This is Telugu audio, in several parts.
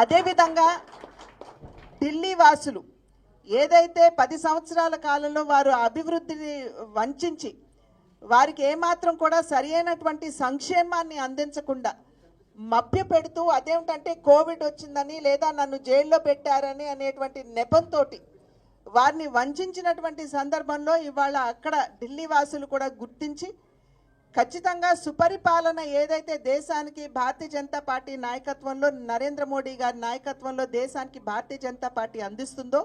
అదేవిధంగా ఢిల్లీ వాసులు ఏదైతే పది సంవత్సరాల కాలంలో వారు అభివృద్ధిని వంచి వారికి ఏమాత్రం కూడా సరియైనటువంటి సంక్షేమాన్ని అందించకుండా మభ్య పెడుతూ అదేమిటంటే కోవిడ్ వచ్చిందని లేదా నన్ను జైల్లో పెట్టారని అనేటువంటి నెపంతో వారిని వంచినటువంటి సందర్భంలో ఇవాళ అక్కడ ఢిల్లీ వాసులు కూడా గుర్తించి ఖచ్చితంగా సుపరిపాలన ఏదైతే దేశానికి భారతీయ జనతా పార్టీ నాయకత్వంలో నరేంద్ర మోడీ గారి నాయకత్వంలో దేశానికి భారతీయ జనతా పార్టీ అందిస్తుందో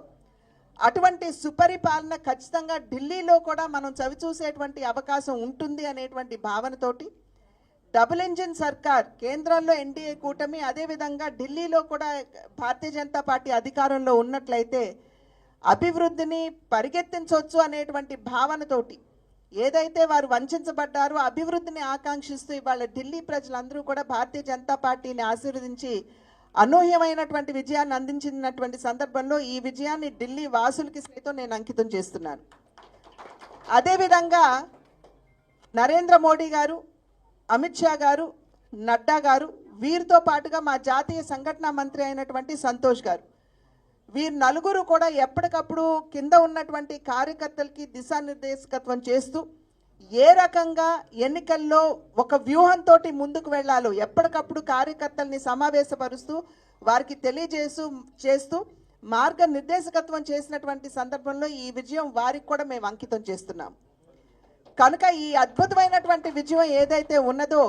అటువంటి సుపరిపాలన ఖచ్చితంగా ఢిల్లీలో కూడా మనం చవిచూసేటువంటి అవకాశం ఉంటుంది అనేటువంటి భావనతోటి డబుల్ ఇంజిన్ సర్కార్ కేంద్రంలో ఎన్డీఏ కూటమి అదేవిధంగా ఢిల్లీలో కూడా భారతీయ జనతా పార్టీ అధికారంలో ఉన్నట్లయితే అభివృద్ధిని పరిగెత్తించవచ్చు అనేటువంటి భావనతోటి ఏదైతే వారు వంచబడ్డారో అభివృద్ధిని ఆకాంక్షిస్తూ ఇవాళ ఢిల్లీ ప్రజలందరూ కూడా భారతీయ జనతా పార్టీని ఆశీర్వదించి అనూహ్యమైనటువంటి విజయాన్ని అందించినటువంటి సందర్భంలో ఈ విజయాన్ని ఢిల్లీ వాసులకి సైతం నేను అంకితం చేస్తున్నాను. అదేవిధంగా నరేంద్ర మోడీ గారు అమిత్ షా గారు నడ్డా గారు వీరితో పాటుగా మా జాతీయ సంఘటన మంత్రి అయినటువంటి సంతోష్ గారు వీరు నలుగురు కూడా ఎప్పటికప్పుడు కింద ఉన్నటువంటి కార్యకర్తలకి దిశానిర్దేశకత్వం చేస్తూ ఏ రకంగా ఎన్నికల్లో ఒక వ్యూహంతో ముందుకు వెళ్ళాలో ఎప్పటికప్పుడు కార్యకర్తల్ని సమావేశపరుస్తూ వారికి తెలియజేస్తూ చేస్తూ మార్గ నిర్దేశకత్వం చేసినటువంటి సందర్భంలో ఈ విజయం వారికి కూడా మేము అంకితం చేస్తున్నాం. కనుక ఈ అద్భుతమైనటువంటి విజయం ఏదైతే ఉన్నదో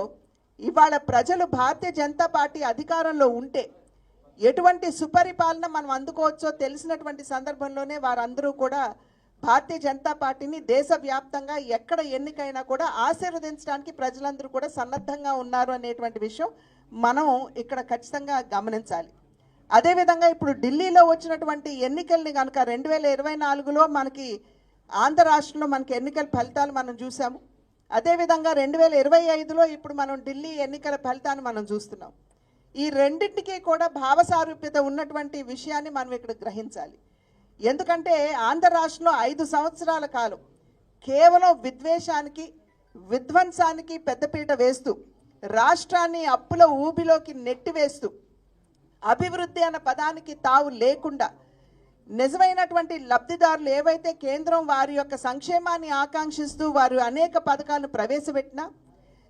ఇవాళ ప్రజలు భారతీయ జనతా పార్టీ అధికారంలో ఉంటే ఎటువంటి సుపరిపాలన మనం అందుకోవచ్చో తెలిసినటువంటి సందర్భంలోనే వారందరూ కూడా భారతీయ జనతా పార్టీని దేశవ్యాప్తంగా ఎక్కడ ఎన్నికైనా కూడా ఆశీర్వదించడానికి ప్రజలందరూ కూడా సన్నద్ధంగా ఉన్నారు అనేటువంటి విషయం మనం ఇక్కడ ఖచ్చితంగా గమనించాలి. అదేవిధంగా ఇప్పుడు ఢిల్లీలో వచ్చినటువంటి ఎన్నికల్ని కనుక రెండు వేల ఇరవై నాలుగులో మనకి ఆంధ్ర రాష్ట్రంలో మనకి ఎన్నికల ఫలితాలు మనం చూసాము అదేవిధంగా రెండు వేల ఇరవై ఐదులో ఇప్పుడు మనం ఢిల్లీ ఎన్నికల ఫలితాన్ని మనం చూస్తున్నాం. ఈ రెండింటికి కూడా భావసారూప్యత ఉన్నటువంటి విషయాన్ని మనం ఇక్కడ గ్రహించాలి. ఎందుకంటే ఆంధ్ర రాష్ట్రంలో ఐదు సంవత్సరాల కాలం కేవలం విద్వేషానికి విధ్వంసానికి పెద్దపీట వేస్తూ రాష్ట్రాన్ని అప్పుల ఊబిలోకి నెట్టివేస్తూ అభివృద్ధి అన్న పదానికి తావు లేకుండా నిజమైనటువంటి లబ్ధిదారులు ఏవైతే కేంద్రం వారి యొక్క సంక్షేమాన్ని ఆకాంక్షిస్తూ వారు అనేక పథకాలను ప్రవేశపెట్టినా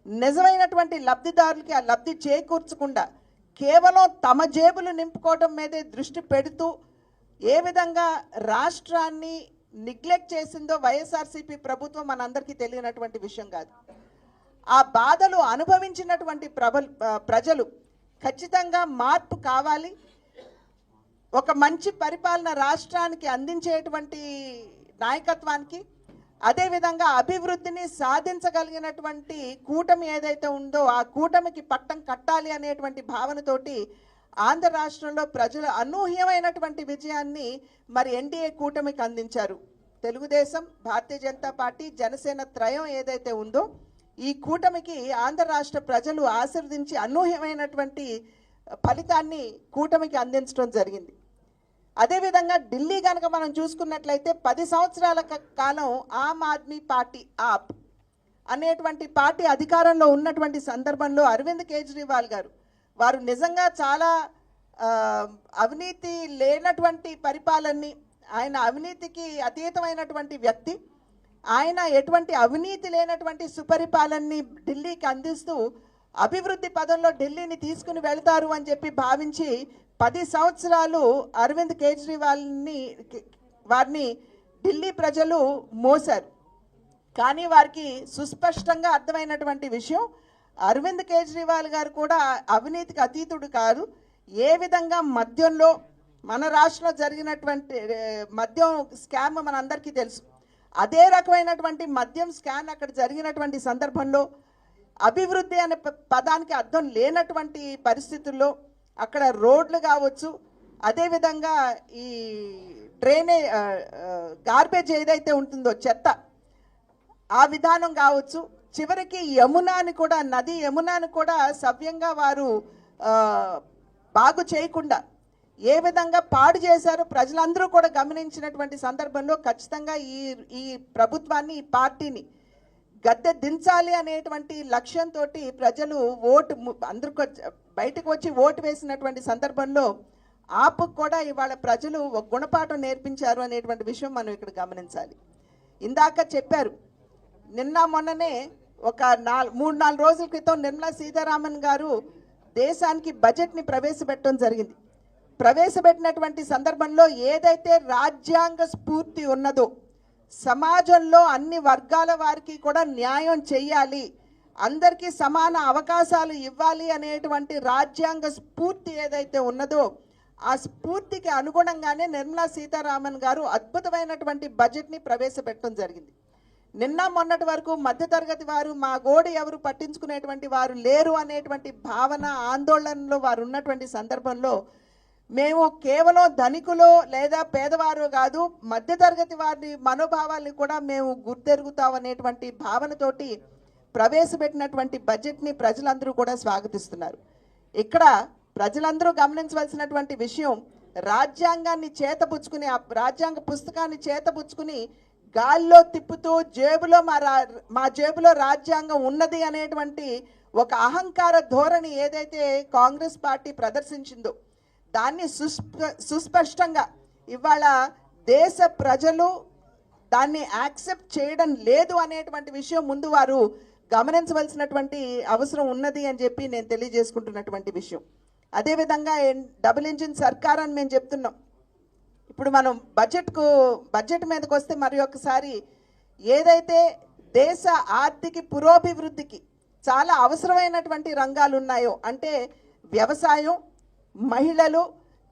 నిజమైనటువంటి లబ్ధిదారులకి ఆ లబ్ధి చేకూర్చకుండా కేవలం తమ జేబులు నింపుకోవడం మీదే దృష్టి పెడుతూ ఏ విధంగా రాష్ట్రాన్ని నిగ్లెక్ట్ చేసిందో వైఎస్ఆర్సీపీ ప్రభుత్వం మనందరికీ తెలియనటువంటి విషయం కాదు. ఆ బాధలు అనుభవించినటువంటి ప్రబల్ ప్రజలు ఖచ్చితంగా మార్పు కావాలి. ఒక మంచి పరిపాలన రాష్ట్రానికి అందించేటువంటి నాయకత్వానికి అదేవిధంగా అభివృద్ధిని సాధించగలిగినటువంటి కూటమి ఏదైతే ఉందో ఆ కూటమికి పట్టం కట్టాలి అనేటువంటి భావనతోటి ఆంధ్ర రాష్ట్రంలో ప్రజలు అనూహ్యమైనటువంటి విజయాన్ని మరి ఎన్డీఏ కూటమికి అందించారు. తెలుగుదేశం భారతీయ జనతా పార్టీ జనసేన త్రయం ఏదైతే ఉందో ఈ కూటమికి ఆంధ్ర రాష్ట్ర ప్రజలు ఆశీర్వదించి అనూహ్యమైనటువంటి ఫలితాన్ని కూటమికి అందించడం జరిగింది. అదేవిధంగా ఢిల్లీ కనుక మనం చూసుకున్నట్లయితే పది సంవత్సరాల క- కాలం ఆమ్ ఆద్మీ పార్టీ ఆప్ అనేటువంటి పార్టీ అధికారంలో ఉన్నటువంటి సందర్భంలో అరవింద్ కేజ్రీవాల్ గారు వారు నిజంగా చాలా అవినీతి లేనటువంటి పరిపాలనని ఆయన అవినీతికి అతీతమైనటువంటి వ్యక్తి. ఆయన ఎటువంటి అవినీతి లేనటువంటి సుపరిపాలనని ఢిల్లీకి అందిస్తూ అభివృద్ధి పదంలో ఢిల్లీని తీసుకుని వెళ్తారు అని చెప్పి భావించి పది సంవత్సరాలు అరవింద్ కేజ్రీవాల్ని వారిని ఢిల్లీ ప్రజలు మోసారు కానీ వారికి సుస్పష్టంగా అర్థమైనటువంటి విషయం అరవింద్ కేజ్రీవాల్ గారు కూడా అవినీతికి అతీతుడు కాదు. ఏ విధంగా మద్యంలో మన రాష్ట్రంలో జరిగినటువంటి మద్యం స్కామ్ మనందరికీ తెలుసు. అదే రకమైనటువంటి మద్యం స్కామ్ అక్కడ జరిగినటువంటి సందర్భంలో అభివృద్ధి అనే ప- పదానికి అర్థం లేనటువంటి పరిస్థితుల్లో అక్కడ రోడ్లు కావచ్చు అదేవిధంగా ఈ డ్రైనే గార్బేజ్ ఏదైతే ఉంటుందో చెత్త ఆ విధానం కావచ్చు. చివరికి యమునాని కూడా నది యమునాని కూడా సవ్యంగా వారు బాగు చేయకుండా ఏ విధంగా పాడు చేశారో ప్రజలందరూ కూడా గమనించినటువంటి సందర్భంలో ఖచ్చితంగా ఈ ఈ ప్రభుత్వాన్ని ఈ పార్టీని గద్దె దించాలి అనేటువంటి లక్ష్యంతో ప్రజలు ఓటు అందరికి వచ్చి- బయటకు వచ్చి ఓటు వేసినటువంటి సందర్భంలో ఆపుకు కూడా ఇవాళ ప్రజలు ఒక గుణపాఠం నేర్పించారు అనేటువంటి విషయం మనం ఇక్కడ గమనించాలి. ఇందాక చెప్పారు నిన్న మొన్ననే ఒక నాలుగు మూడు నాలుగు రోజుల క్రితం నిర్మలా సీతారామన్ గారు దేశానికి బడ్జెట్ని ప్రవేశపెట్టడం జరిగింది. ప్రవేశపెట్టినటువంటి సందర్భంలో ఏదైతే రాజ్యాంగ స్ఫూర్తి ఉన్నదో సమాజంలో అన్ని వర్గాల వారికి కూడా న్యాయం చేయాలి అందరికీ సమాన అవకాశాలు ఇవ్వాలి అనేటువంటి రాజ్యాంగ స్ఫూర్తి ఏదైతే ఉన్నదో ఆ స్ఫూర్తికి అనుగుణంగానే నిర్మలా సీతారామన్ గారు అద్భుతమైనటువంటి బడ్జెట్ని ప్రవేశపెట్టడం జరిగింది. నిన్న మొన్నటి వరకు మధ్యతరగతి వారు మా గోడు ఎవరు పట్టించుకునేటువంటి వారు లేరు అనేటువంటి భావన ఆందోళనలో వారు ఉన్నటువంటి సందర్భంలో మేము కేవలం ధనికులు లేదా పేదవారు కాదు మధ్యతరగతి వారి మనోభావాల్ని కూడా మేము గుర్తెరుగుతాం అనేటువంటి భావనతోటి ప్రవేశపెట్టినటువంటి బడ్జెట్ని ప్రజలందరూ కూడా స్వాగతిస్తున్నారు. ఇక్కడ ప్రజలందరూ గమనించవలసినటువంటి విషయం రాజ్యాంగాన్ని చేతపుచ్చుకుని ఆ రాజ్యాంగ పుస్తకాన్ని చేతపుచ్చుకుని గాల్లో తిప్పుతూ జేబులో మా రా మా జేబులో రాజ్యాంగం ఉన్నది అనేటువంటి ఒక అహంకార ధోరణి ఏదైతే కాంగ్రెస్ పార్టీ ప్రదర్శించిందో దాన్ని సుస్ప సుస్పష్టంగా ఇవాళ దేశ ప్రజలు దాన్ని యాక్సెప్ట్ చేయడం లేదు అనేటువంటి విషయం ముందు వారు గమనించవలసినటువంటి అవసరం ఉన్నది అని చెప్పి నేను తెలియజేసుకుంటున్నటువంటి విషయం. అదేవిధంగా డబుల్ ఇంజిన్ సర్కార్ అని మేము చెప్తున్నాం. ఇప్పుడు మనం బడ్జెట్కు బడ్జెట్ మీదకి వస్తే మరి ఒకసారి ఏదైతే దేశ ఆర్థిక పురోభివృద్ధికి చాలా అవసరమైనటువంటి రంగాలు ఉన్నాయో అంటే వ్యవసాయం మహిళలు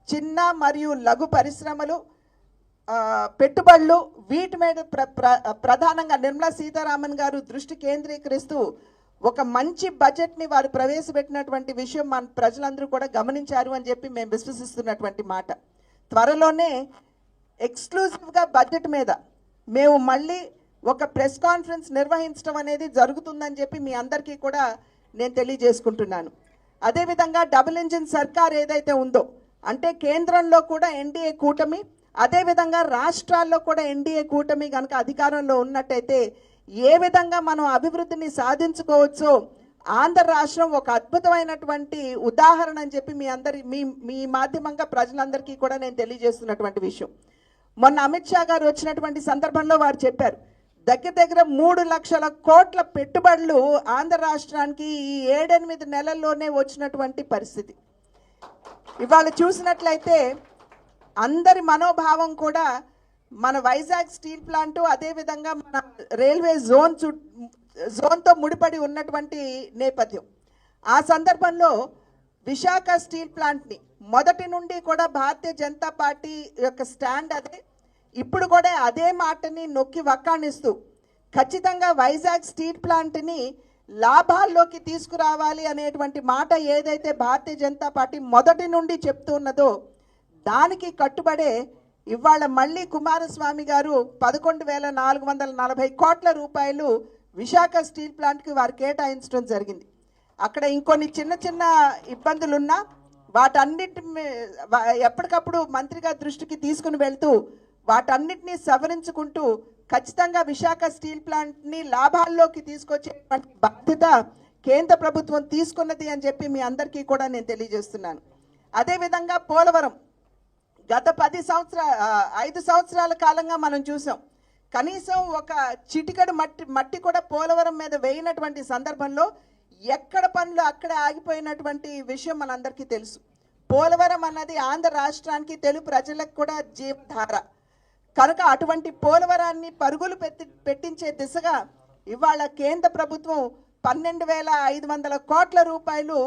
చిన్న మరియు లఘు పరిశ్రమలు పెట్టుబడులు వీటి మీద ప్ర ప్ర- ప్రధానంగా నిర్మలా సీతారామన్ గారు దృష్టి కేంద్రీకరిస్తూ ఒక మంచి బడ్జెట్ని వారు ప్రవేశపెట్టినటువంటి విషయం మన ప్రజలందరూ కూడా గమనించారు అని చెప్పి మేము విశ్వసిస్తున్నటువంటి మాట. త్వరలోనే ఎక్స్క్లూజివ్గా బడ్జెట్ మీద మేము మళ్ళీ ఒక ప్రెస్ కాన్ఫరెన్స్ నిర్వహించడం అనేది జరుగుతుందని చెప్పి మీ అందరికీ కూడా నేను తెలియజేసుకుంటున్నాను. అదేవిధంగా డబుల్ ఇంజిన్ సర్కార్ ఏదైతే ఉందో అంటే కేంద్రంలో కూడా ఎన్డీఏ కూటమి అదేవిధంగా రాష్ట్రాల్లో కూడా ఎన్డీఏ కూటమి కనుక అధికారంలో ఉన్నట్టయితే ఏ విధంగా మనం అభివృద్ధిని సాధించుకోవచ్చో ఆంధ్ర రాష్ట్రం ఒక అద్భుతమైనటువంటి ఉదాహరణ అని చెప్పి మీ అందరి మీ మీ మాధ్యమంగా ప్రజలందరికీ కూడా నేను తెలియజేస్తున్నటువంటి విషయం. మొన్న అమిత్ షా గారు వచ్చినటువంటి సందర్భంలో వారు చెప్పారు దగ్గర దగ్గర మూడు లక్షల కోట్ల పెట్టుబడులు ఆంధ్ర రాష్ట్రానికి ఈ ఏడెనిమిది నెలల్లోనే వచ్చినటువంటి పరిస్థితి. ఇవాళ చూసినట్లయితే అందరి మనోభావం కూడా మన వైజాగ్ స్టీల్ ప్లాంట్ అదేవిధంగా మన రైల్వే జోన్ చు జోన్తో ముడిపడి ఉన్నటువంటి నేపథ్యం. ఆ సందర్భంలో విశాఖ స్టీల్ ప్లాంట్ని మొదటి నుండి కూడా భారతీయ జనతా పార్టీ యొక్క స్టాండ్ అదే. ఇప్పుడు కూడా అదే మాటని నొక్కి వక్కాణిస్తూ ఖచ్చితంగా వైజాగ్ స్టీల్ ప్లాంట్ని లాభాల్లోకి తీసుకురావాలి అనేటువంటి మాట ఏదైతే భారతీయ జనతా పార్టీ మొదటి నుండి చెప్తున్నదో దానికి కట్టుబడే ఇవాళ మళ్ళీ కుమారస్వామి గారు పదకొండు వేల నాలుగు వందల నలభై కోట్ల రూపాయలు విశాఖ స్టీల్ ప్లాంట్కి వారు కేటాయించడం జరిగింది. అక్కడ ఇంకొన్ని చిన్న చిన్న ఇబ్బందులున్నా వాటన్నిటి ఎప్పటికప్పుడు మంత్రి గారి దృష్టికి తీసుకుని వెళ్తూ వాటన్నిటిని సవరించుకుంటూ ఖచ్చితంగా విశాఖ స్టీల్ ప్లాంట్ని లాభాల్లోకి తీసుకొచ్చేటువంటి బాధ్యత కేంద్ర ప్రభుత్వం తీసుకున్నది అని చెప్పి మీ అందరికీ కూడా నేను తెలియజేస్తున్నాను. అదేవిధంగా పోలవరం. గత పది సంవత్సరాల ఐదు సంవత్సరాల కాలంగా మనం చూసాం. కనీసం ఒక చిటికడు మట్టి మట్టి కూడా పోలవరం మీద వేయినటువంటి సందర్భంలో ఎక్కడ పనులు అక్కడే ఆగిపోయినటువంటి విషయం మనందరికీ తెలుసు. పోలవరం అన్నది ఆంధ్ర రాష్ట్రానికి తెలుగు ప్రజలకు కూడా జీవధార. కనుక అటువంటి పోలవరాన్ని పరుగులు పెట్టి పెట్టించే దిశగా ఇవాళ కేంద్ర ప్రభుత్వం పన్నెండు వేల ఐదు వందల కోట్ల రూపాయలు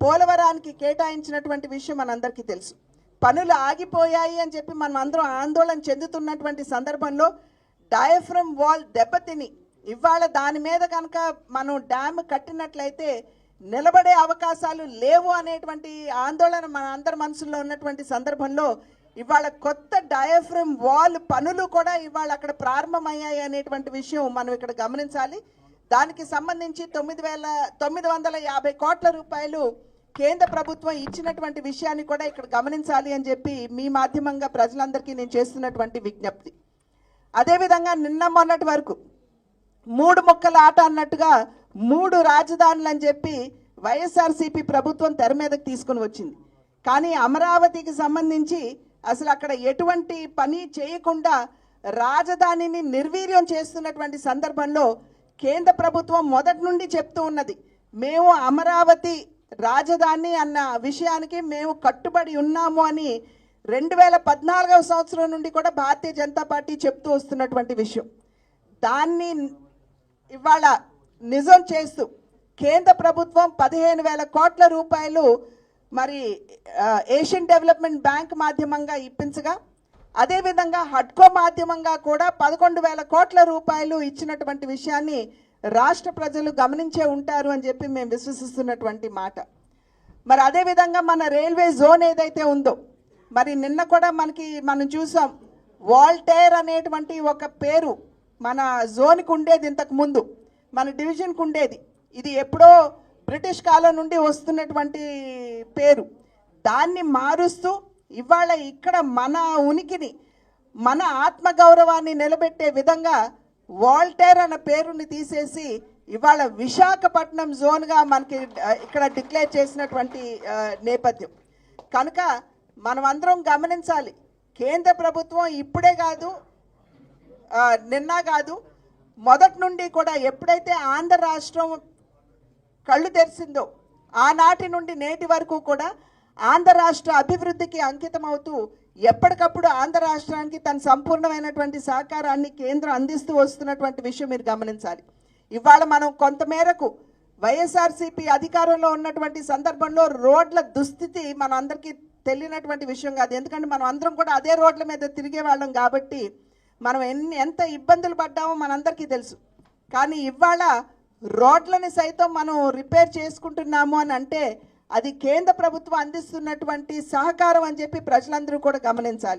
పోలవరానికి కేటాయించినటువంటి విషయం మనందరికీ తెలుసు. పనులు ఆగిపోయాయి అని చెప్పి మనం అందరం ఆందోళన చెందుతున్నటువంటి సందర్భంలో డయాఫ్రమ్ వాల్ దెబ్బతిని ఇవాళ దాని మీద కనుక మనం డ్యామ్ కట్టినట్లయితే నిలబడే అవకాశాలు లేవు అనేటువంటి ఆందోళన మన అందరి మనసులో ఉన్నటువంటి సందర్భంలో ఇవాళ కొత్త డయాఫ్రమ్ వాల్ పనులు కూడా ఇవాళ అక్కడ ప్రారంభమయ్యాయి అనేటువంటి విషయం మనం ఇక్కడ గమనించాలి. దానికి సంబంధించి తొమ్మిది వేల తొమ్మిది వందల యాభై కోట్ల రూపాయలు కేంద్ర ప్రభుత్వం ఇచ్చినటువంటి విషయాన్ని కూడా ఇక్కడ గమనించాలి అని చెప్పి మీ మాధ్యమంగా ప్రజలందరికీ నేను చేస్తున్నటువంటి విజ్ఞప్తి. అదేవిధంగా నిన్న మొన్నటి వరకు మూడు మొక్కల ఆట అన్నట్టుగా మూడు రాజధానులు అని చెప్పి వైఎస్ఆర్సీపీ ప్రభుత్వం తెర మీదకి తీసుకుని వచ్చింది. కానీ అమరావతికి సంబంధించి అసలు అక్కడ ఎటువంటి పని చేయకుండా రాజధానిని నిర్వీర్యం చేస్తున్నటువంటి సందర్భంలో కేంద్ర ప్రభుత్వం మొదటి నుండి చెప్తూ ఉన్నది మేము అమరావతి రాజధాని అన్న విషయానికి మేము కట్టుబడి ఉన్నాము అని రెండు వేల పద్నాలుగవ సంవత్సరం నుండి కూడా భారతీయ జనతా పార్టీ చెప్తూ వస్తున్నటువంటి విషయం. దాన్ని ఇవాళ నిజం చేస్తూ కేంద్ర ప్రభుత్వం పదిహేను వేల కోట్ల రూపాయలు మరి ఏషియన్ డెవలప్మెంట్ బ్యాంక్ మాధ్యమంగా ఇప్పించగా అదేవిధంగా హడ్కో మాధ్యమంగా కూడా పదకొండు వేల కోట్ల రూపాయలు ఇచ్చినటువంటి విషయాన్ని రాష్ట్ర ప్రజలు గమనించే ఉంటారు అని చెప్పి మేము విశ్వసిస్తున్నటువంటి మాట. మరి అదేవిధంగా మన రైల్వే జోన్ ఏదైతే ఉందో మరి నిన్న కూడా మనకి మనం చూసాం వాల్టేర్ అనేటువంటి ఒక పేరు మన జోన్కి ఉండేది ఇంతకు ముందు మన డివిజన్కి ఉండేది. ఇది ఎప్పుడో బ్రిటిష్ కాలం నుండి వస్తున్నటువంటి పేరు. దాన్ని మారుస్తూ ఇవాళ ఇక్కడ మన ఉనికిని మన ఆత్మగౌరవాన్ని నిలబెట్టే విధంగా వాల్టేర్ అన్న పేరుని తీసేసి ఇవాళ విశాఖపట్నం జోన్గా మనకి ఇక్కడ డిక్లేర్ చేసినటువంటి నేపథ్యం. కనుక మనం అందరం గమనించాలి. కేంద్ర ప్రభుత్వం ఇప్పుడే కాదు నిన్న కాదు మొదటి నుండి కూడా ఎప్పుడైతే ఆంధ్ర రాష్ట్రం కళ్ళు తెరిచిందో ఆనాటి నుండి నేటి వరకు కూడా ఆంధ్ర రాష్ట్ర అభివృద్ధికి అంకితమవుతూ ఎప్పటికప్పుడు ఆంధ్ర రాష్ట్రానికి తన సంపూర్ణమైనటువంటి సహకారాన్ని కేంద్రం అందిస్తూ వస్తున్నటువంటి విషయం మీరు గమనించాలి. ఇవాళ మనం కొంతమేరకు వైఎస్ఆర్సీపీ అధికారంలో ఉన్నటువంటి సందర్భంలో రోడ్ల దుస్థితి మన అందరికీ తెలియనటువంటి విషయం కాదు. ఎందుకంటే మనం అందరం కూడా అదే రోడ్ల మీద తిరిగే వాళ్ళం కాబట్టి మనం ఎన్ని ఎంత ఇబ్బందులు పడ్డామో మనందరికీ తెలుసు. కానీ ఇవాళ రోడ్లని సైతం మనం రిపేర్ చేసుకుంటున్నాము అని అంటే అది కేంద్ర ప్రభుత్వం అందిస్తున్నటువంటి సహకారం అని చెప్పి ప్రజలందరూ కూడా గమనించాలి.